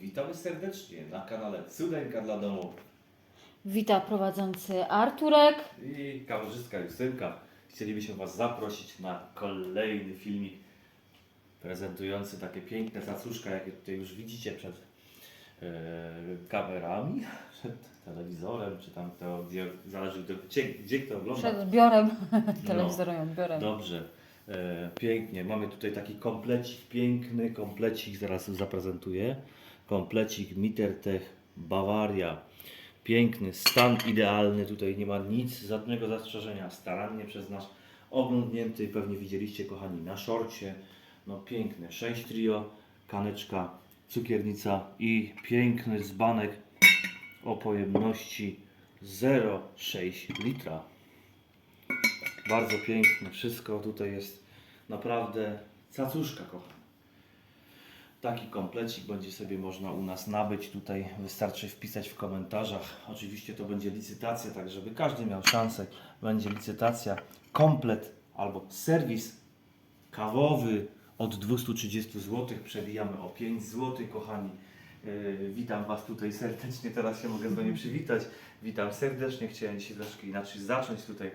Witamy serdecznie na kanale Cudeńka dla domu Wita prowadzący Arturek. i kamerzystka Justynka. Chcielibyśmy Was zaprosić na kolejny filmik prezentujący takie piękne cacuszka, jakie tutaj już widzicie przed e, kamerami, przed telewizorem, czy tam to, gdzie zależy gdzie, gdzie, kto ogląda. Przed zbiorem No. telewizorowym odbiorem. Dobrze, e, pięknie. Mamy tutaj taki komplecik, piękny komplecik, zaraz zaprezentuję. Komplecik Mittertech Bawaria. Piękny, stan idealny, tutaj nie ma nic, żadnego zastrzeżenia. Starannie przez nas oglądnięty, pewnie widzieliście kochani na szorcie. No piękny, 6 trio, kaneczka, cukiernica i piękny dzbanek o pojemności 0,6 litra. Bardzo piękne, wszystko tutaj jest naprawdę cacuszka, kochani. Taki komplecik będzie sobie można u nas nabyć. Tutaj wystarczy wpisać w komentarzach. Oczywiście to będzie licytacja, tak żeby każdy miał szansę. Będzie licytacja, komplet albo serwis kawowy od 230 zł. Przebijamy o 5 zł, kochani. Yy, witam Was tutaj serdecznie. Teraz się mogę z Wami przywitać. Witam serdecznie. Chciałem dzisiaj troszkę inaczej zacząć tutaj.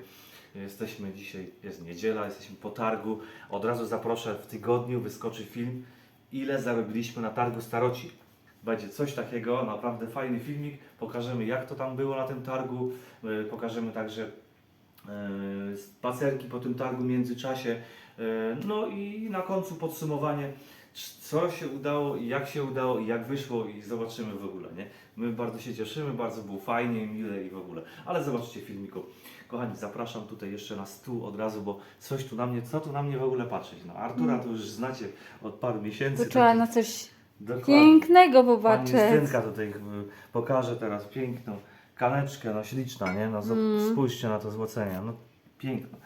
Jesteśmy dzisiaj, jest niedziela, jesteśmy po targu. Od razu zaproszę, w tygodniu wyskoczy film, ile zarobiliśmy na targu Staroci. Będzie coś takiego, naprawdę fajny filmik. Pokażemy, jak to tam było na tym targu. Yy, Pokażemy także yy, spacerki po tym targu w międzyczasie. Yy, No i na końcu podsumowanie, co się udało jak się udało jak wyszło i zobaczymy w ogóle, nie? My bardzo się cieszymy, bardzo było fajnie, mile i w ogóle. Ale zobaczcie filmiku. Kochani, zapraszam tutaj jeszcze na stół od razu, bo coś tu na mnie, co tu na mnie w ogóle patrzeć? No Artura to już znacie od paru miesięcy. Taki- na coś Dokładnie. pięknego Pani popatrzeć. Justynka tutaj y, pokaże teraz piękną kaneczkę, no śliczna, nie? No zo- Mm. spójrzcie na to złocenie, no piękno.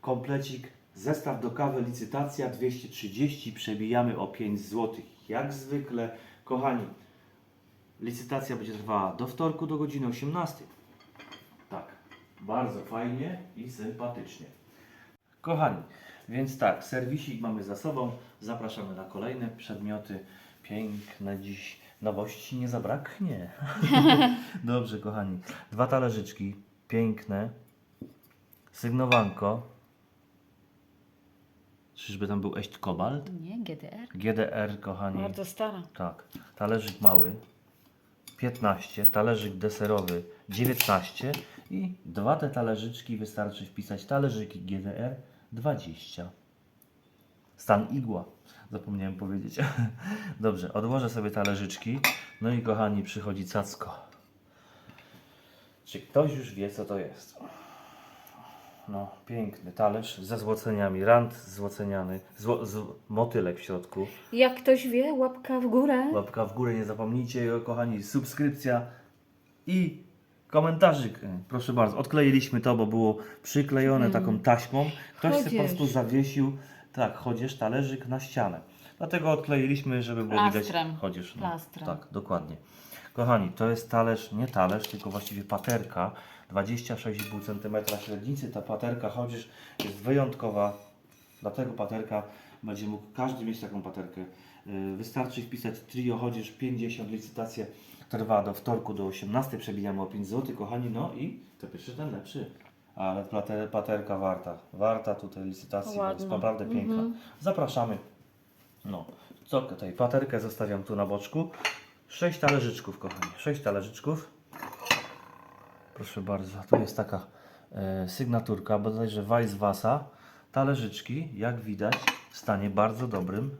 Komplecik, zestaw do kawy, licytacja 230, przebijamy o 5 zł. Jak zwykle, kochani, licytacja będzie trwała do wtorku do godziny 18. Bardzo fajnie i sympatycznie. Kochani, więc tak, serwisik mamy za sobą. Zapraszamy na kolejne przedmioty. Piękne dziś nowości nie zabraknie. Dobrze, kochani. Dwa talerzyczki, piękne. Sygnowanko. Czyżby tam był eść kobalt? Nie, GDR. GDR, kochani. Bardzo stara. Tak. Talerzyk mały 15, talerzyk deserowy 19 i dwa te talerzyczki wystarczy wpisać talerzyki GDR 20. Stan igła. Zapomniałem powiedzieć. Dobrze, odłożę sobie talerzyczki. No i kochani, przychodzi cacko. Czy ktoś już wie, co to jest? No, piękny talerz ze złoceniami, rand złoceniany, zło, z, motylek w środku. Jak ktoś wie, łapka w górę. Łapka w górę, nie zapomnijcie, kochani, subskrypcja i komentarzyk. Proszę bardzo, odkleiliśmy to, bo było przyklejone taką taśmą. Ktoś sobie po prostu zawiesił, tak, chodzież talerzyk na ścianę. Dlatego odkleiliśmy, żeby było widać chodzież. No, tak, dokładnie. Kochani, to jest talerz, nie talerz, tylko właściwie paterka. 26,5 cm średnicy. Ta paterka chodzież jest wyjątkowa. Dlatego paterka będzie mógł każdy mieć taką paterkę. Yy, Wystarczy wpisać trio chodzież 50, licytacja trwa do wtorku do 18, przebijamy o 5 zł, kochani, no i to pierwszy ten lepszy. Ale plate- paterka warta, warta tutaj licytacji, bo jest Ładna. naprawdę piękna. Mhm. Zapraszamy. No, co tutaj, paterkę zostawiam tu na boczku. 6 talerzyczków, kochani, 6 talerzyczków. Proszę bardzo, tu jest taka e, sygnaturka, bodajże Weisswassa. Talerzyczki, jak widać, w stanie bardzo dobrym.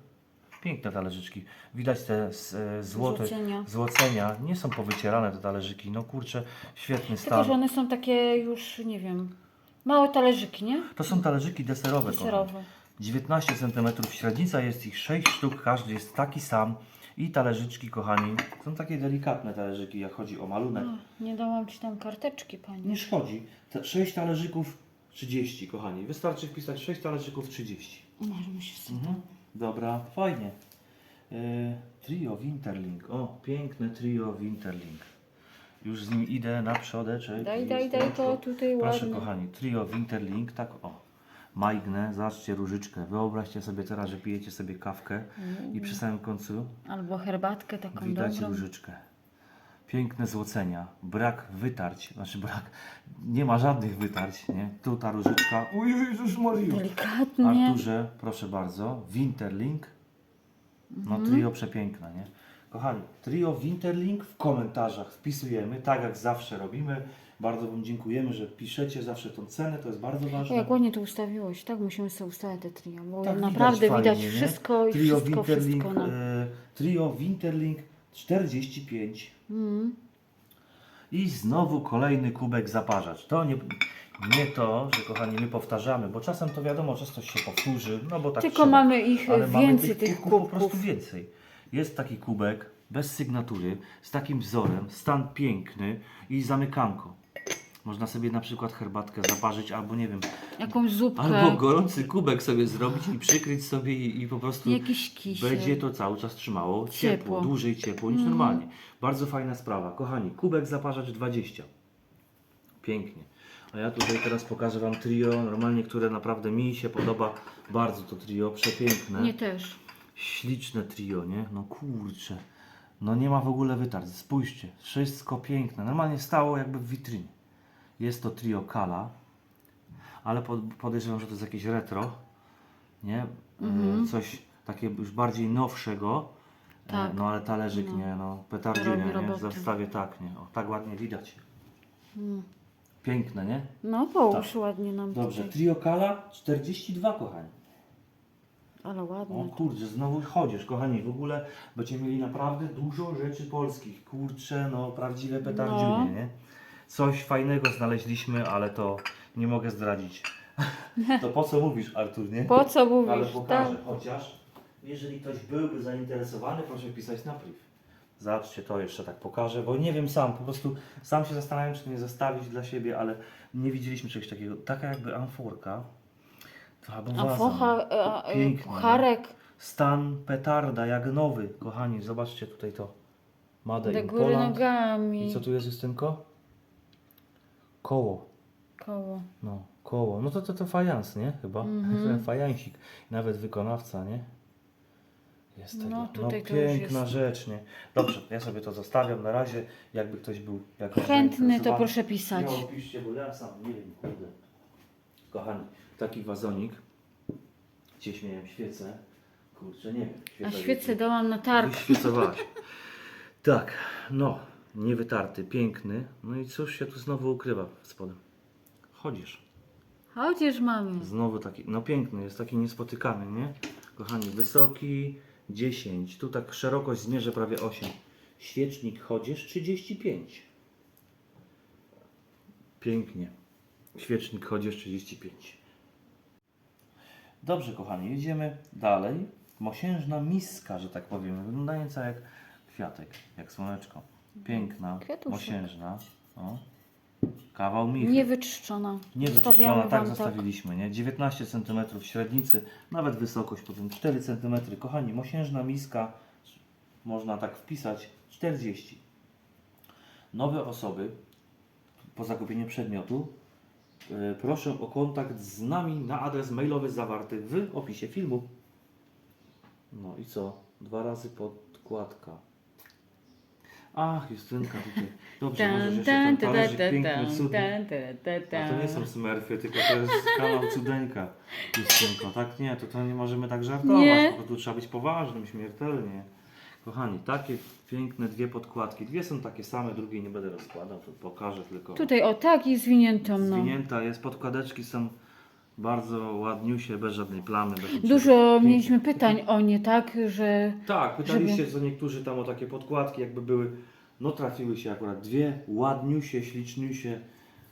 Piękne talerzyczki. Widać te s- e, złote Złocenia. złocenia. Nie są powycierane te talerzyki. No kurczę, świetny Tylko, stan. że one są takie już, nie wiem, małe talerzyki, nie? To są talerzyki deserowe, kochani. Serowe. 19 cm średnica, jest ich 6 sztuk, każdy jest taki sam. I talerzyczki, kochani, są takie delikatne talerzyki, jak chodzi o malunek. Nie dałam ci tam karteczki, pani. Nie szkodzi. Te 6 talerzyków 30, kochani. Wystarczy wpisać 6 talerzyków 30. Może mi się wsypa. Mhm. Dobra, fajnie. E, trio Winterling. O, piękne trio Winterling. Już z nim idę na przodeczek. Daj, daj, daj to tutaj Proszę ładnie. kochani, trio Winterling, tak o. Majgnę, zobaczcie różyczkę. Wyobraźcie sobie teraz, że pijecie sobie kawkę i przy samym końcu Albo herbatkę taką widać dobrą. różyczkę. Piękne złocenia, brak wytarć, znaczy brak, nie ma żadnych wytarć, nie? Tu ta różyczka, uj, Jezus Maria. Delikatnie. Arturze, proszę bardzo, Winterlink. No Mhm. trio przepiękne, nie? Kochani, trio Winterlink w komentarzach wpisujemy, tak jak zawsze robimy. Bardzo Wam dziękujemy, że piszecie zawsze tą cenę, to jest bardzo O, ważne. jak ładnie to ustawiłeś, tak? Musimy sobie ustawiać te trio, bo Tak, naprawdę widać, fajnie, nie? wszystko i trio wszystko, Winterlink, wszystko. No. e, trio Winterlink 45 Mm. i znowu kolejny kubek zaparzacz. To nie, nie to, że kochani my powtarzamy, bo czasem to wiadomo, że coś się powtórzy, no bo tak Tylko trzeba. mamy ich Ale mamy więcej, tych kubków po prostu więcej. Jest taki kubek bez sygnatury, z takim wzorem, stan piękny i zamykanko. Można sobie na przykład herbatkę zaparzyć, albo nie wiem, Jakąś zupkę, albo gorący kubek sobie zrobić i przykryć sobie i, i po prostu jakiś kisiel. będzie to cały czas trzymało ciepło, Ciepło. dłużej ciepło niż normalnie. Bardzo fajna sprawa. Kochani, kubek zaparzacz 20. Pięknie. A ja tutaj teraz pokażę Wam trio, normalnie, które naprawdę mi się podoba. Bardzo to trio, przepiękne. Nie też. Śliczne trio, nie? No kurczę. No nie ma w ogóle wytarć. Spójrzcie, wszystko piękne. Normalnie stało jakby w witrynie. Jest to trio Kala, ale pod, podejrzewam, że to jest jakieś retro, nie? E, Coś takiego już bardziej nowszego. E, Tak. No ale talerzyk nie, no petardziunia, Robi nie? robotę. Zostawię tak, nie? O, tak ładnie widać. Mm. Piękne, nie? No połóż ładnie nam Dobrze, tutaj. trio Kala 42, kochani. Ale O ładnie. kurczę, znowu chodzisz, kochani, w ogóle będziecie mieli naprawdę dużo rzeczy polskich. Kurczę, no prawdziwe petardziunie, No. nie? Coś fajnego znaleźliśmy, ale to nie mogę zdradzić. To po co mówisz, Artur, nie? Po co Ale mówisz? pokażę, Tak. chociaż jeżeli ktoś byłby zainteresowany, proszę pisać na priv. Zobaczcie, to jeszcze tak pokażę, bo nie wiem sam, po prostu sam się zastanawiam, czy nie zostawić dla siebie, ale nie widzieliśmy czegoś takiego. Taka jakby amforka. To albo A waza. focha, a, a, Piękne, kucharek Stan petarda, jak nowy. Kochani, zobaczcie tutaj to. Made do in góry Poland. nogami. I co tu jest, Justynko? Koło. Koło. No, koło. No to to, to fajans, nie? Chyba. Mhm. Fajansik. Nawet wykonawca, nie? Jest tego. No, No, tutaj to już piękna jest. rzecz, nie? Dobrze, ja sobie to zostawiam na razie. Jakby ktoś był jakoś Chętny to zainteresowany. proszę pisać. Ja opiszcie, bo ja sam nie wiem, kurde. Kochani, taki wazonik. Gdzieś miałem świecę. Kurczę, nie wiem. A świecę dałam na targ. Wyświecowałaś. Tak, no, niewytarty, piękny. No i cóż się tu znowu ukrywa pod spodem? Chodzisz. Chociaż mamy. Znowu taki, no piękny, jest taki niespotykany, nie? Kochani, wysoki 10, tu tak szerokość zmierzę prawie 8. Świecznik chodzisz 35. Pięknie. Świecznik chodzisz 35. Dobrze, kochani, jedziemy dalej. Mosiężna miska, że tak powiem, wyglądająca jak kwiatek, jak słoneczko. Piękna, Kwiatuszek. mosiężna. O. Kawał michy. Nie wyczyszczona. Nie Zostawiamy wyczyszczona, tak wam zostawiliśmy, nie? 19 cm średnicy, nawet wysokość potem 4 cm. Kochani, mosiężna miska, można tak wpisać, 40. Nowe osoby po zakupieniu przedmiotu e, proszę o kontakt z nami na adres mailowy zawarty w opisie filmu. No i co? Dwa razy podkładka. Ach, Justynka tutaj. Dobrze, możesz jeszcze ten talerzyk piękny, cudny. A to nie są smurfy, tylko to jest kanał Cudeńka. Justynko, tak nie, to, to nie możemy tak żartować, Nie. bo tu trzeba być poważnym, śmiertelnie. Kochani, takie piękne dwie podkładki. Dwie są takie same, drugiej nie będę rozkładał, to pokażę tylko. Tutaj o tak i zwiniętą no. Zwinięta jest, podkładeczki są bardzo ładniusie, bez żadnej plamy. Bez niczego. Dużo Pięknie. mieliśmy pytań o nie, tak? Że Tak, pytaliście co niektórzy tam o takie podkładki, jakby były, no trafiły się akurat dwie, ładniusie, śliczniusie.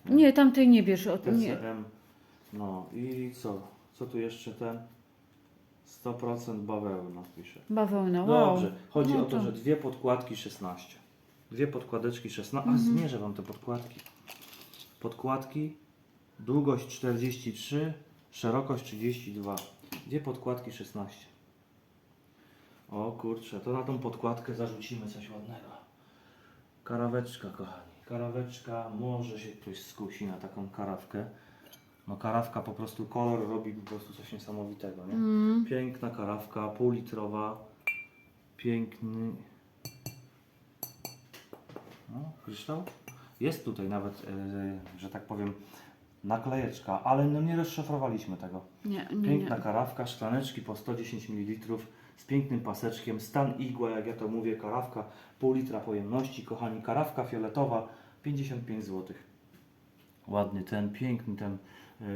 nie, tamtej nie bierz o tym. Nie. No i co? Co tu jeszcze ten? 100% bawełna pisze. Bawełna, wow. Dobrze, chodzi No o to, to- że dwie podkładki 16. Dwie podkładeczki 16. Mhm. A zmierzę Wam te podkładki. Podkładki, długość 43, szerokość 32. Dwie podkładki 16. O kurczę, to na tą podkładkę zarzucimy coś ładnego. Karaweczka, kochani. Karaweczka, może się ktoś skusi na taką karawkę. No karawka po prostu kolor robi po prostu coś niesamowitego, nie? Mm. Piękna karawka, półlitrowa, piękny. No, kryształ. Jest tutaj nawet, e, że tak powiem, naklejeczka, ale no nie rozszyfrowaliśmy tego. Nie, nie, Piękna nie. karawka, szklaneczki po 110 ml z pięknym paseczkiem, stan igła, jak ja to mówię, karawka, pół litra pojemności, kochani, karawka fioletowa, 55 zł. Ładny ten, piękny ten, yy,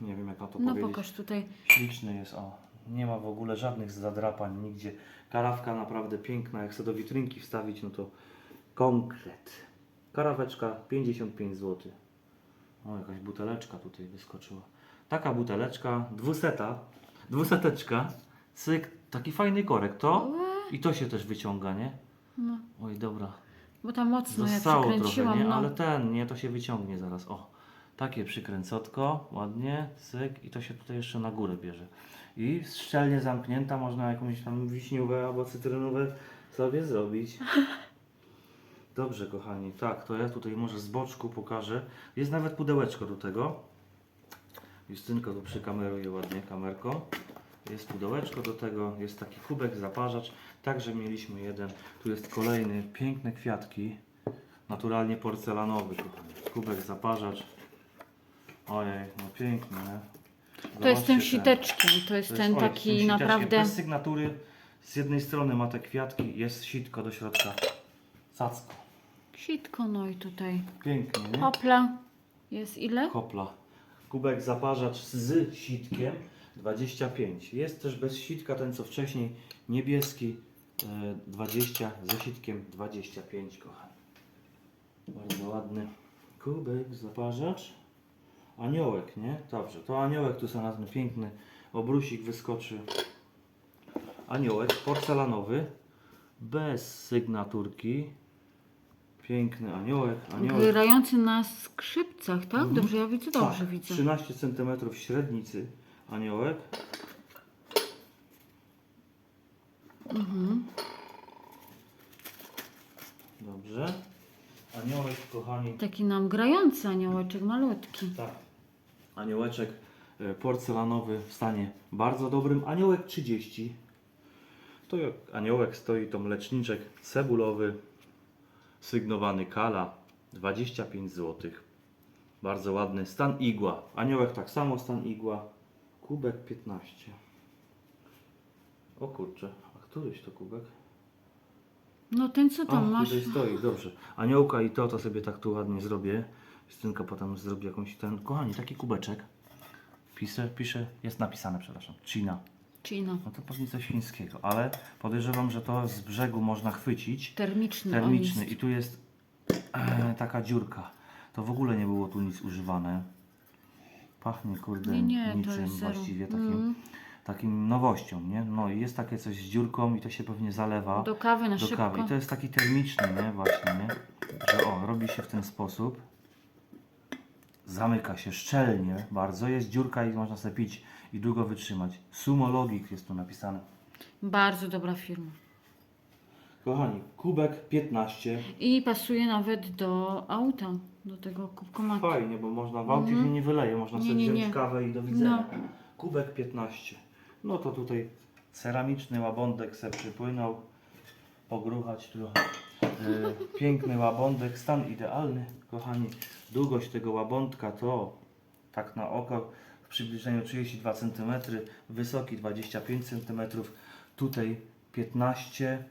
nie wiem jak na to No powiedzieć. pokaż tutaj. Śliczny jest, o. Nie ma w ogóle żadnych zadrapań nigdzie. Karawka naprawdę piękna, jak sobie do witrynki wstawić, no to konkret. Karaweczka 55 zł. O, jakaś buteleczka tutaj wyskoczyła. Taka buteleczka, dwuseta, dwuseteczka, cyk, taki fajny korek, to i to się też wyciąga, nie? No, Oj, dobra. bo tam mocno ja Zostało trochę, przykręciłam. nie? no. Ale ten, nie, to się wyciągnie zaraz. O, takie przykręcotko, ładnie, cyk i to się tutaj jeszcze na górę bierze. I szczelnie zamknięta, można jakąś tam wiśniówę albo cytrynówę sobie zrobić. Dobrze, kochani, tak, to ja tutaj może z boczku pokażę. Jest nawet pudełeczko do tego. Justynko tu przykameruje ładnie kamerką. Jest pudełeczko do tego, jest taki kubek, zaparzacz. Także mieliśmy jeden. Tu jest kolejny, piękne kwiatki. Naturalnie porcelanowy, kochani. Kubek, zaparzacz. Ojej, no piękny, nie? To jest ten. siteczkiem, to jest ten oj, z tym taki siteczkiem, naprawdę. Bez sygnatury. Z jednej strony ma te kwiatki, jest sitko do środka. Cacko. Sitko, no i tutaj. Pięknie, nie? Hopla. Jest ile? Kopla. Kubek zaparzacz z sitkiem 25. Jest też bez sitka ten co wcześniej niebieski e, 20 ze sitkiem 25 kochani. Bardzo ładny kubek zaparzacz. Aniołek, nie? Dobrze, to aniołek tu są nazwy piękny obrusik wyskoczy. Aniołek porcelanowy bez sygnaturki. Piękny aniołek. aniołek Grający na skrzypcach, tak? Mhm. Dobrze, ja widzę, dobrze tak, widzę. 13 cm średnicy aniołek. Mhm. Dobrze. Aniołek, kochani. Taki nam grający aniołeczek malutki. Tak. Aniołeczek e, porcelanowy w stanie bardzo dobrym. Aniołek 30. To jak aniołek stoi to mleczniczek cebulowy, sygnowany kala 25 zł. Bardzo ładny. Stan igła. Aniołek tak samo, stan igła. Kubek 15. O kurczę, a któryś to kubek? No ten co tam o, masz? tutaj stoi, dobrze. Aniołka i to, to sobie tak tu ładnie zrobię. Justynka potem zrobi jakąś ten... Kochani, taki kubeczek. Pisze, pisze, jest napisane, przepraszam, China. Chino. No to pewnie coś chińskiego, ale podejrzewam, że to z brzegu można chwycić. Termiczny, Termiczny i tu jest e, taka dziurka. To w ogóle nie było tu nic używane. Pachnie kurde Nie, nie, to niczym jest zero. właściwie takim, Mm. takim nowością, nie? No i jest takie coś z dziurką i to się pewnie zalewa Do kawy na do szybko. kawy. I to jest taki termiczny, nie? Właśnie, nie? Że o, robi się w ten sposób. Zamyka się szczelnie bardzo. Jest dziurka i można sobie pić i długo wytrzymać. Sumologik jest tu napisane. Bardzo dobra firma. Kochani, kubek 15. I pasuje nawet do auta, do tego kubkomatu. Fajnie, bo można w aucie się nie wyleje, można Mhm. Nie, sobie nie, wziąć nie. kawę i do widzenia. No. Kubek 15. No to tutaj ceramiczny łabądek se przypłynął. Pogruchać trochę. E, piękny łabądek, stan idealny. Kochani, długość tego łabądka to tak na oko w przybliżeniu 32 cm, wysoki 25 cm, tutaj 15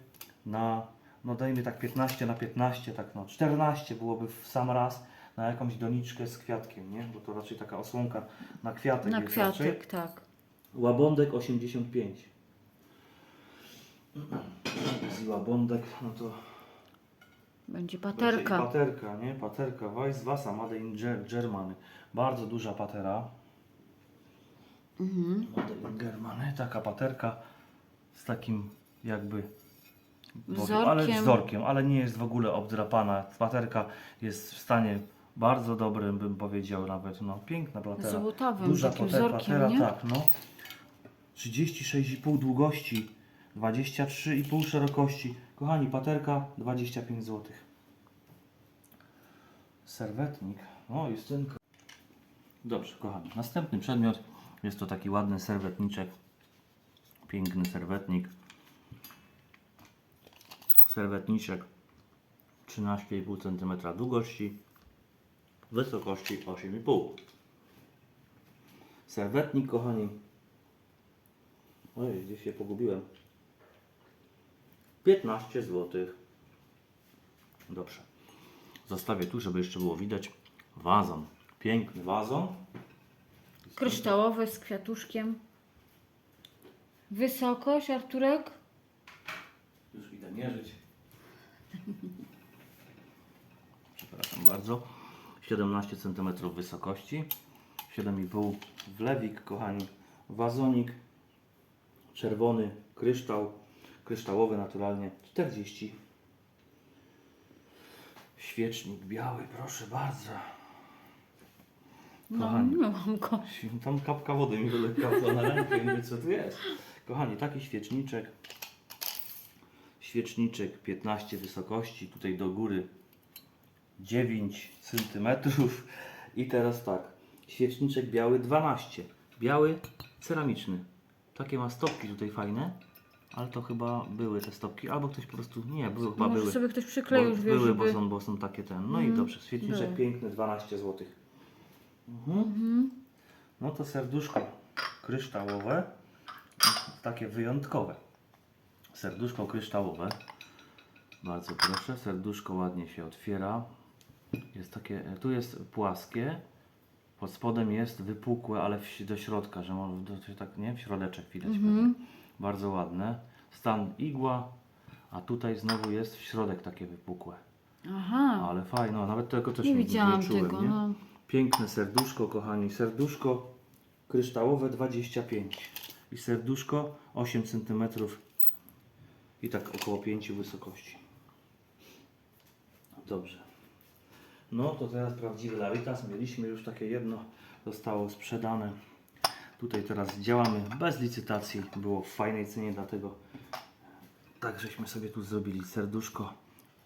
na, no dajmy tak 15 na 15, tak no 14 byłoby w sam raz na jakąś doniczkę z kwiatkiem, nie? Bo to raczej taka osłonka na kwiatek Na jest raczej. kwiatek, tak. Łabądek 85. Z łabądek, no to Będzie będzie i paterka. paterka, nie? Paterka Weisswasser Made in Ger- Germany. Bardzo duża patera. Mhm. Made in Germany. Taka paterka z takim jakby Wzorkiem. ale wzorkiem, ale nie jest w ogóle obdrapana. Paterka jest w stanie bardzo dobrym, bym powiedział nawet. No, piękna patera. Złotawym, Duża takim patera, wzorkiem, patera, nie? tak, no. 36,5 długości, 23,5 szerokości. Kochani, paterka 25 zł. Serwetnik. O, Justynka. Dobrze, kochani. Następny przedmiot jest to taki ładny serwetniczek. Piękny serwetnik. Serwetniczek 13,5 cm długości, wysokości 8,5 Serwetnik, kochani. Oj, gdzieś się pogubiłem. 15 zł. Dobrze. Zostawię tu, żeby jeszcze było widać. Wazon. Piękny wazon. Kryształowy z kwiatuszkiem. Wysokość, Arturek? Już idę mierzyć. Przepraszam bardzo. 17 cm wysokości. 7,5 wlewik, kochani. Wazonik. Czerwony kryształ. Kryształowy naturalnie. 40. Świecznik biały, proszę bardzo. No, Kochani. nie mam go. Tam kapka wody mi wyleciała na rękę i mówię, co tu jest. Kochani, taki świeczniczek. Świeczniczek 15 wysokości, tutaj do góry 9 cm. I teraz tak, świeczniczek biały 12. Biały ceramiczny. Takie ma stopki tutaj fajne, ale to chyba były te stopki, albo ktoś po prostu, nie, były, chyba Może były. sobie ktoś przykleił, Bo, wiesz, były, bo są, bo są takie ten. No i Mhm, dobrze, świeczniczek były. piękny 12 zł. Mhm. Mhm. No to serduszko kryształowe, takie wyjątkowe. Serduszko kryształowe. Bardzo proszę, serduszko ładnie się otwiera. Jest takie, tu jest płaskie, pod spodem jest wypukłe, ale w, do środka, że może do, tak nie, w środeczek widać. Mhm. pewnie. Bardzo ładne. Stan igła, a tutaj znowu jest w środek takie wypukłe. Aha, Ale fajne, no, nawet tego też nie nie, widziałam nie czułem, tego. nie? No. Piękne serduszko, kochani. Serduszko kryształowe 25 i serduszko 8 cm i tak około 5 wysokości. Dobrze. No to teraz prawdziwy Laritas. Mieliśmy już takie jedno, zostało sprzedane. Tutaj teraz działamy bez licytacji. Było w fajnej cenie, dlatego tak żeśmy sobie tu zrobili serduszko.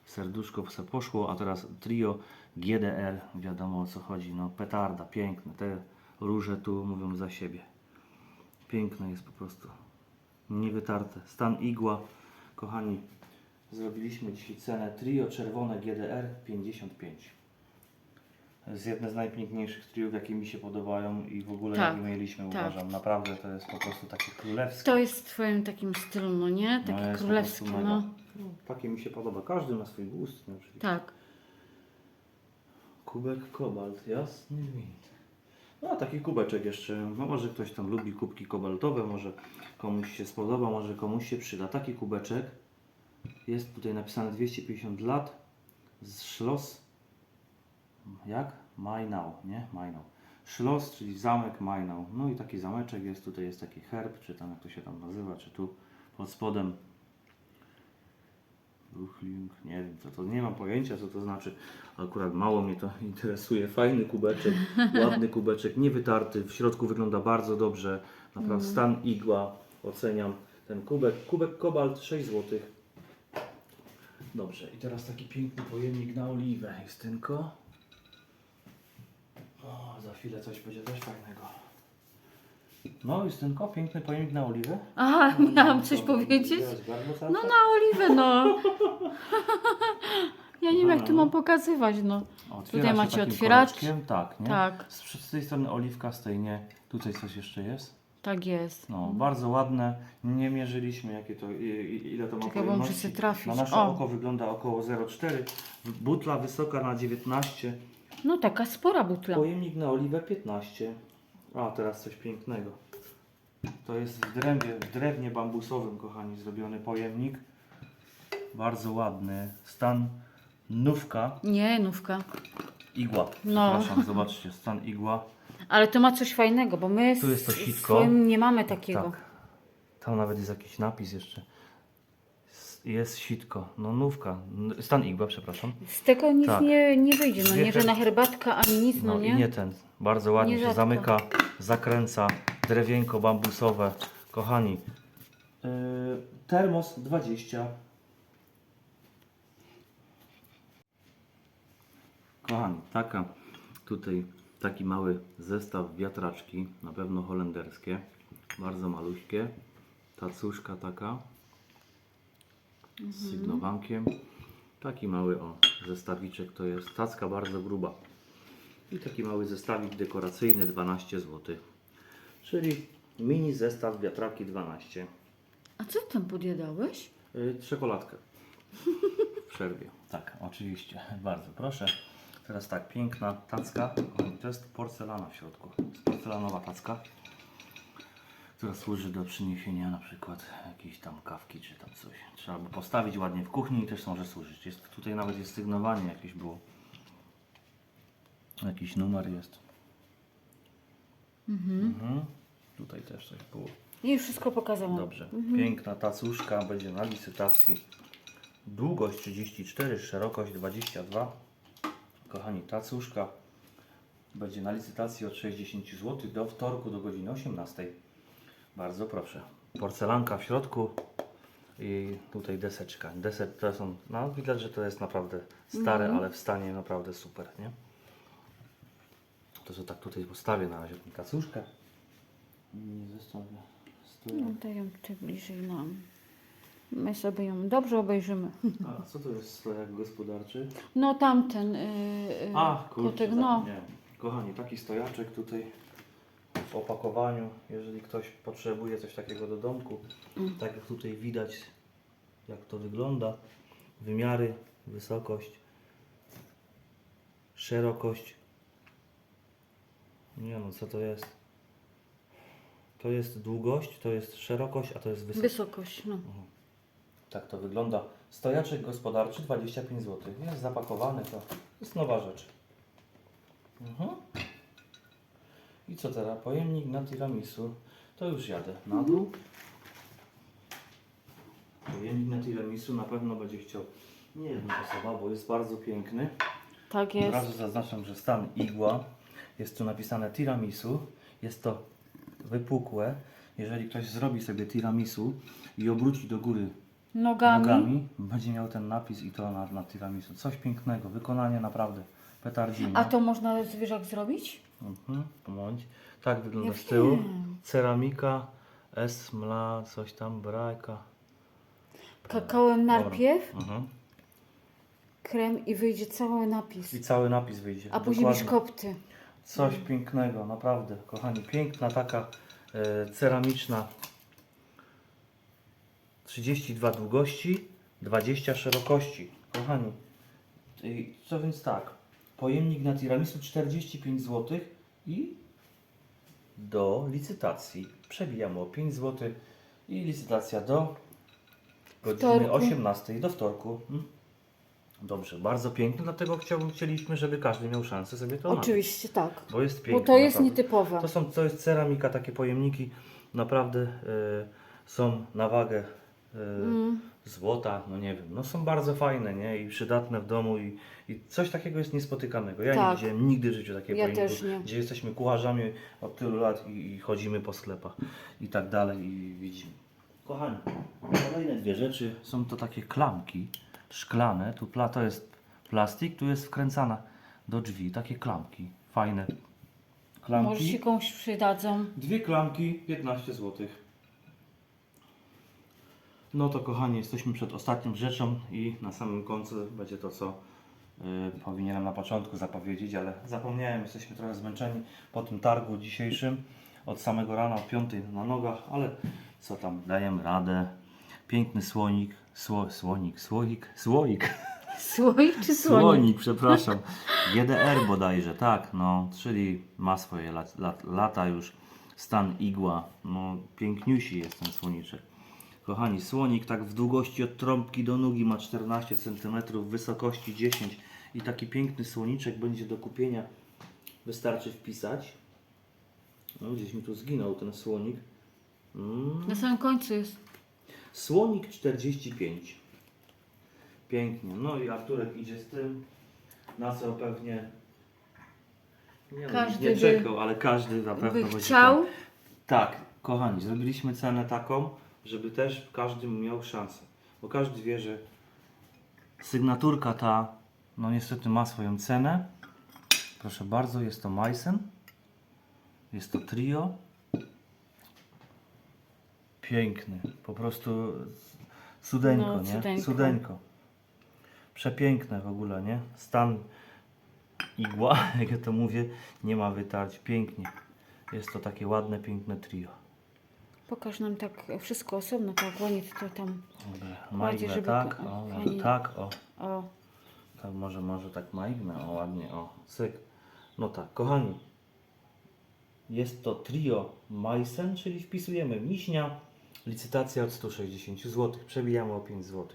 Serduszko se poszło, a teraz trio GDR, wiadomo o co chodzi, no petarda, piękne, te róże tu mówią za siebie. Piękne jest po prostu, niewytarte. Stan igła, kochani, zrobiliśmy dzisiaj cenę trio czerwone GDR 55. To jest jedne z najpiękniejszych triów, jakie mi się podobają i w ogóle Tak, jakie mieliśmy, tak. uważam. Naprawdę to jest po prostu takie królewskie. To jest w Twoim takim stylu, no nie? Takie po królewskie, no. No, Takie mi się podoba. Każdy ma swój gust. No, oczywiście. Tak. Kubek kobalt, jasny gwint. No a taki kubeczek jeszcze, no może ktoś tam lubi kubki kobaltowe, może komuś się spodoba, może komuś się przyda. Taki kubeczek jest tutaj napisane 250 lat z Schloss, jak? Mainau, nie? Mainau. Schloss, czyli zamek Mainau. No i taki zameczek jest, tutaj jest taki herb, czy tam jak to się tam nazywa, czy tu pod spodem Ruchling, nie wiem co to, nie mam pojęcia co to znaczy. Akurat mało mnie to interesuje. Fajny kubeczek, ładny kubeczek, niewytarty, w środku wygląda bardzo dobrze. Naprawdę stan igła, oceniam ten kubek. Kubek kobalt 6 zł. Dobrze, i teraz taki piękny pojemnik na oliwę. Justynko. O, za chwilę coś będzie też fajnego. No, Justynko, piękny pojemnik na oliwę. Aha, miałam coś To- powiedzieć? wzięłaś gardło No na oliwę, no. Ja nie wiem, jak tu mam pokazywać, no. Tutaj się macie otwieracz. Tak, nie? Tak. Z, z tej strony oliwka, z tej nie. Tutaj coś jeszcze jest. Tak jest. No, bardzo ładne. Nie mierzyliśmy, jakie to, i- i- ile to ma Czekaj, bo muszę pojemności. sobie trafić. Na nasze O. oko wygląda około 0,4. Butla wysoka na 19. No taka spora butla. Pojemnik na oliwę 15. A, teraz coś pięknego. To jest w drewnie, w drewnie bambusowym, kochani, zrobiony pojemnik. Bardzo ładny. Stan nówka. Nie, nówka. Igła. No. Przepraszam, zobaczcie, stan igła. Ale to ma coś fajnego, bo my Tu jest to z- sitko. swoim nie mamy takiego. Tak. Tam nawet jest jakiś napis jeszcze. Jest sitko. No nówka. Stan igła, przepraszam. Z tego nic Tak. nie, nie wyjdzie, no nie, że na herbatka ani nic, no, No nie? i nie ten. Bardzo ładnie się zamyka, zakręca. Drewienko bambusowe. Kochani. Yy, termos 20. Kochani, taka tutaj Taki mały zestaw wiatraczki, na pewno holenderskie, bardzo maluśkie. Tacuszka taka z sygnowankiem. Taki mały o, zestawiczek to jest. Tacka bardzo gruba. I taki mały zestawik dekoracyjny 12 zł. Czyli mini zestaw wiatraki 12. A co tam podjadałeś? Yy, czekoladkę. W przerwie. Tak, oczywiście. Bardzo proszę. Teraz tak, piękna tacka. To jest porcelana w środku. To jest porcelanowa tacka, która służy do przyniesienia na przykład jakiejś tam kawki czy tam coś. Trzeba by postawić ładnie w kuchni i też może służyć. Jest, tutaj nawet jest sygnowanie jakieś było. Jakiś numer jest. Mhm. Tutaj też coś było. I już wszystko pokazałam. Dobrze. Piękna tacuszka będzie na licytacji. Długość 34, szerokość 22. Kochani, tacuszka będzie na licytacji od 60 zł do wtorku do godziny 18. Bardzo proszę. Porcelanka w środku i tutaj deseczka. Desek to są, no widać, że to jest naprawdę stare, ale w stanie naprawdę super, nie? To, co tak tutaj postawię na razie tę tacuszkę. Nie zostawię. No to ją tutaj bliżej nam. My sobie ją dobrze obejrzymy. A co to jest stojak gospodarczy? No tamten yy, yy, A, kurczę, kotek, no. zapomniałem. Kochani, taki stojaczek tutaj w opakowaniu, jeżeli ktoś potrzebuje coś takiego do domku, tak jak tutaj widać, jak to wygląda, wymiary, wysokość, szerokość. Nie no, co to jest? To jest długość, to jest szerokość, a to jest wysokość. Wysokość, no. Tak to wygląda. Stojaczek gospodarczy 25 zł. Jest zapakowany, to jest nowa rzecz. Mhm. I co teraz? Pojemnik na tiramisu. To już jadę na dół. Pojemnik na tiramisu na pewno będzie chciał nie jedna osoba, bo jest bardzo piękny. Tak Od jest. razu zaznaczam, że stan igła. Jest tu napisane tiramisu. Jest to wypukłe. Jeżeli ktoś zrobi sobie tiramisu i obróci do góry Nogami. nogami, będzie miał ten napis i to na, na tiramisu. Coś pięknego, wykonanie naprawdę petardzine. A to można zwierzak zrobić? Mhm, bądź. Tak wygląda Ja z tyłu. wiem. Ceramika, esmla, coś tam, brajka. Kakałem najpierw, Mhm. krem i wyjdzie cały napis. I cały napis wyjdzie. A później Dokładnie. biszkopty. Coś pięknego, naprawdę, kochani. Piękna taka e, ceramiczna 32 długości, 20 szerokości. Kochani, co więc tak, pojemnik na tiramisu 45 zł i do licytacji przebijamy o 5 zł i licytacja do godziny Wtorku. 18 do wtorku. Mm. Dobrze, bardzo piękne, dlatego chciałbym, chcieliśmy, żeby każdy miał szansę sobie to nabyć. Oczywiście tak. Bo jest Bo piękne. to jest naprawdę. nietypowe. To, są, to jest ceramika, takie pojemniki naprawdę e, są na wagę e, Mm. Złota, no nie wiem, no są bardzo fajne, nie? I przydatne w domu i, i coś takiego jest niespotykanego. Ja nie Tak. widziałem nigdy w życiu takiego Ja pojemniku, też nie. gdzie jesteśmy kucharzami od tylu lat i, i chodzimy po sklepach i tak dalej i widzimy. Kochani, kolejne dwie rzeczy są to takie klamki szklane. Tu pla, to jest plastik, tu jest wkręcana do drzwi, takie klamki, fajne klamki. Może się komuś przydadzą. Dwie klamki, 15 zł. No to kochani, jesteśmy przed ostatnią rzeczą i na samym końcu będzie to, co y, powinienem na początku zapowiedzieć, ale zapomniałem, jesteśmy trochę zmęczeni po tym targu dzisiejszym. Od samego rana, od 5 na nogach, ale co tam, dajemy radę. Piękny słonik, sło, słonik, słoik, słoik. Słoik czy słonik? Słonik, przepraszam. GDR bodajże, tak, no, czyli ma swoje lat, lat, lata już. Stan igła, no, piękniusi jest ten słoniczek. Kochani, słonik tak w długości od trąbki do nógi ma 14 cm, w wysokości 10 i taki piękny słoniczek będzie do kupienia. Wystarczy wpisać. No, gdzieś mi tu zginął ten słonik. Mm. Na samym końcu jest. Słonik 45. Pięknie. No i Arturek idzie z tym, na co pewnie nie, Każdy nie czekał, ale każdy na pewno By będzie chciał. ten- Tak, kochani, zrobiliśmy cenę taką, żeby też każdy miał szansę. Bo każdy wie, że sygnaturka ta, no niestety ma swoją cenę. Proszę bardzo, jest to Majsen. Jest to trio. Piękny. Po prostu cudeńko, No, nie? cudeńko. Cudeńko. Przepiękne w ogóle, nie? Stan igła, jak ja to mówię, nie ma wytarć. Pięknie. Jest to takie ładne, piękne trio. Pokaż nam tak wszystko osobno, tak ładnie to tam. Dobra, Kładzie, Maignę żeby tak, o, fajnie- tak, o. O, Tak, może, może tak maignę, o ładnie, o, syk. No tak, kochani, jest to trio Majsen, czyli wpisujemy miśnia, licytacja od 160 zł, przebijamy o 5 zł.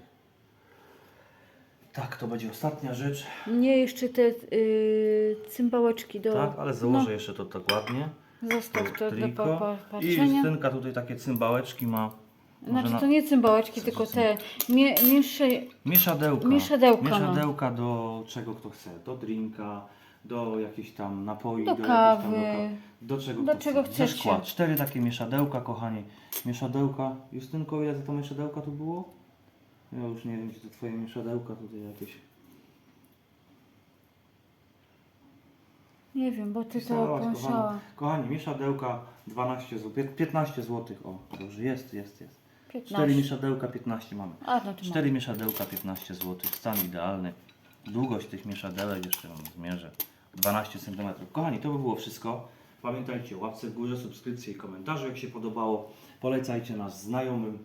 Tak, to będzie ostatnia rzecz, nie jeszcze te y, cymbałeczki do. tak, ale założę jeszcze to tak ładnie. Zostaw to do pa, pa, I patrzenia. Justynka tutaj takie cymbałeczki ma. Może Znaczy na- to nie cymbałeczki, tylko te mie, miesze, Mieszadełka. Mieszadełka, no. Mieszadełka do czego kto chce. Do drinka, do jakichś tam napoi, Do do, jakichś tam kawy. do, do czego Do kto czego chce. Ze chcecie. szkła. Cztery takie mieszadełka, kochani. Mieszadełka. Justynko, ile za to mieszadełka tu było? Ja już nie wiem, czy to twoje mieszadełka tutaj jakieś. Nie wiem, bo ty to Pisałaś, kochani. kochani, mieszadełka 12 zł, 15 zł. O, dobrze, jest, jest, jest. 15. Cztery mieszadełka, 15 mamy. A, no to Cztery mieszadełka, 15 zł. Stan idealny. Długość tych mieszadełek jeszcze wam zmierzę. 12 cm. Kochani, to by było wszystko. Pamiętajcie o łapce w górze, subskrypcji i komentarzu, jak się podobało. Polecajcie nas znajomym.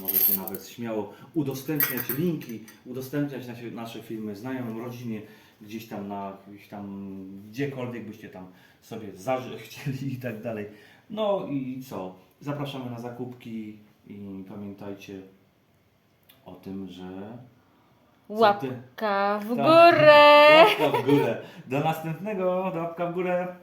Możecie nawet śmiało udostępniać linki, udostępniać nasze, nasze filmy znajomym, rodzinie, gdzieś tam na, gdzieś tam, gdziekolwiek byście tam sobie chcieli i tak dalej. No i co? Zapraszamy na zakupki i pamiętajcie o tym, że? Łapka w Tak. górę! łapka w górę. Do następnego, do łapka w górę.